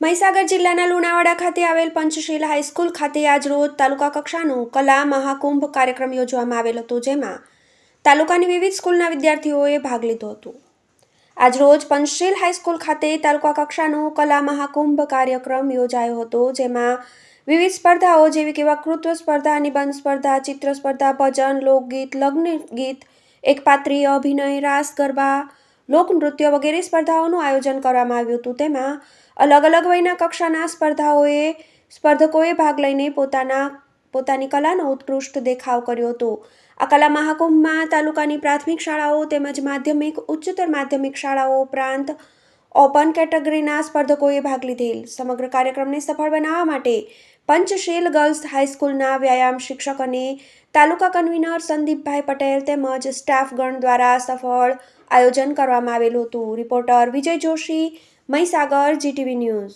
મહીસાગર જિલ્લાના લુણાવાડા ખાતે આવેલ પંચશીલ હાઈસ્કૂલ ખાતે આજરોજ તાલુકા કક્ષાનો કલા મહાકુંભ કાર્યક્રમ યોજવામાં આવેલ હતો, જેમાં તાલુકાની વિવિધ સ્કૂલના વિદ્યાર્થીઓએ ભાગ લીધો હતો. આજરોજ પંચશીલ હાઈસ્કૂલ ખાતે તાલુકા કક્ષાનો કલા મહાકુંભ કાર્યક્રમ યોજાયો હતો, જેમાં વિવિધ સ્પર્ધાઓ જેવી કે વકૃત્વ સ્પર્ધા, નિબંધ સ્પર્ધા, ચિત્ર સ્પર્ધા, ભજન, લોકગીત લગ્ન ગીત એકપાત્રીય અભિનય, રાસ, ગરબા લોકનૃત્ય વગેરે સ્પર્ધાઓનું આયોજન કરવામાં આવ્યું હતું. તેમાં અલગ અલગ વયના કક્ષાના સ્પર્ધાઓએ સ્પર્ધકોએ ભાગ લઈને પોતાના, પોતાની કલાનો ઉત્કૃષ્ટ દેખાવ કર્યો હતો. આ કલા મહાકુંભમાં તાલુકાની પ્રાથમિક શાળાઓ તેમજ માધ્યમિક, ઉચ્ચતર માધ્યમિક શાળાઓ ઉપરાંત ઓપન કેટેગરીના સ્પર્ધકોએ ભાગ લીધેલ. સમગ્ર કાર્યક્રમને સફળ બનાવવા માટે પંચશીલ ગર્લ્સ હાઈસ્કૂલના વ્યાયામ શિક્ષક અને તાલુકા કન્વીનર સંદીપભાઈ પટેલ તેમજ સ્ટાફગણ દ્વારા સફળ આયોજન કરવામાં આવેલું હતું. Reporter Vijay Joshi, Mahisagar, GTV news.